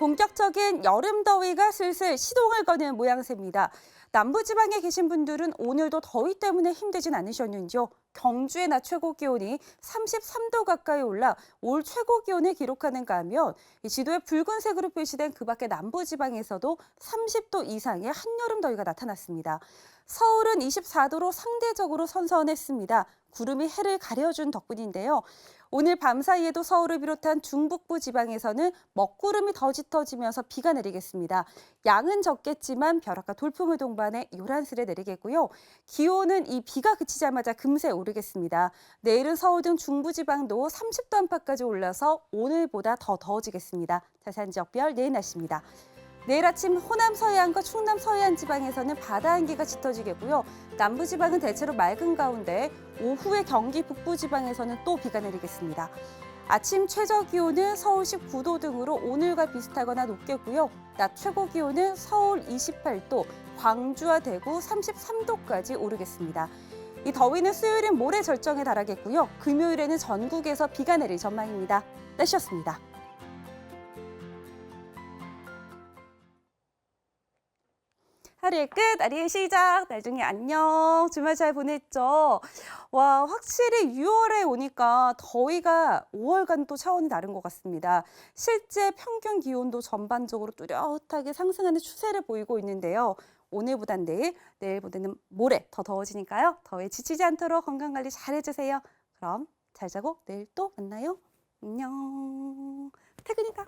본격적인 여름 더위가 슬슬 시동을 거는 모양새입니다. 남부지방에 계신 분들은 오늘도 더위 때문에 힘들진 않으셨는지요? 경주의 낮 최고 기온이 33도 가까이 올라 올 최고 기온을 기록하는가 하면 이 지도에 붉은색으로 표시된 그 밖의 남부 지방에서도 30도 이상의 한여름 더위가 나타났습니다. 서울은 24도로 상대적으로 선선했습니다. 구름이 해를 가려준 덕분인데요. 오늘 밤 사이에도 서울을 비롯한 중북부 지방에서는 먹구름이 더 짙어지면서 비가 내리겠습니다. 양은 적겠지만 벼락과 돌풍을 동반해 요란스레 내리겠고요. 기온은 이 비가 그치자마자 금세 오르겠습니다. 내일은 서울 등 중부 지방도 30도 안팎까지 올라서 오늘보다 더 더워지겠습니다. 자세한 지역별 내일 날씨입니다. 내일 아침 호남 서해안과 충남 서해안 지방에서는 바다 한기가 짙어지겠고요. 남부 지방은 대체로 맑은 가운데 오후에 경기 북부 지방에서는 또 비가 내리겠습니다. 아침 최저 기온은 서울 19도 등으로 오늘과 비슷하거나 높겠고요. 낮 최고 기온은 서울 28도, 광주와 대구 33도까지 오르겠습니다. 이 더위는 수요일엔 모레 절정에 달하겠고요. 금요일에는 전국에서 비가 내릴 전망입니다. 날씨였습니다. 하루의 끝, 아리의 시작, 나중에 안녕. 주말 잘 보냈죠? 와, 확실히 6월에 오니까 더위가 5월과는 또 차원이 다른 것 같습니다. 실제 평균 기온도 전반적으로 뚜렷하게 상승하는 추세를 보이고 있는데요. 오늘보단 내일, 내일보다는 모레 더 더워지니까요. 더위에 지치지 않도록 건강관리 잘 해주세요. 그럼 잘 자고 내일 또 만나요. 안녕. 퇴근이다.